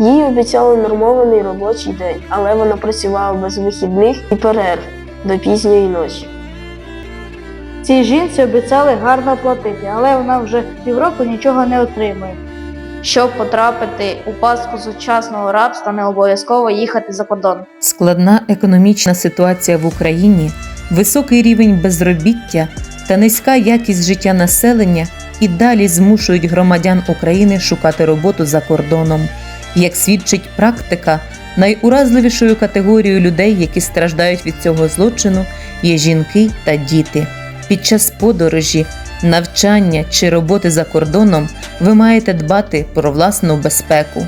Їй обіцяли нормований робочий день, але вона працювала без вихідних і перерв до пізньої ночі. Цій жінці обіцяли гарно платити, але вона вже півроку нічого не отримує. Щоб потрапити у пастку сучасного рабства, не обов'язково їхати за кордон. Складна економічна ситуація в Україні, високий рівень безробіття та низька якість життя населення і далі змушують громадян України шукати роботу за кордоном. Як свідчить практика, найуразливішою категорією людей, які страждають від цього злочину, є жінки та діти. Під час подорожі, навчання чи роботи за кордоном ви маєте дбати про власну безпеку.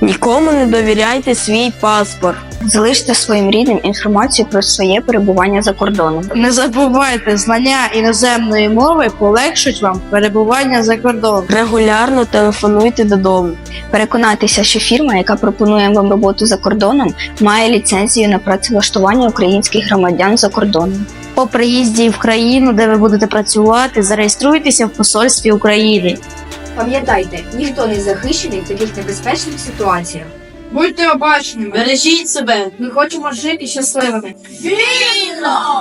Нікому не довіряйте свій паспорт. Залиште своїм рідним інформацію про своє перебування за кордоном. Не забувайте, знання іноземної мови полегшать вам перебування за кордоном. Регулярно телефонуйте додому. Переконайтеся, що фірма, яка пропонує вам роботу за кордоном, має ліцензію на працевлаштування українських громадян за кордоном. По приїзді в країну, де ви будете працювати, зареєструйтеся в посольстві України. Пам'ятайте, ніхто не захищений в таких небезпечних ситуаціях. Будьте обачними, бережіть себе. Ми хочемо жити щасливими. Вільно!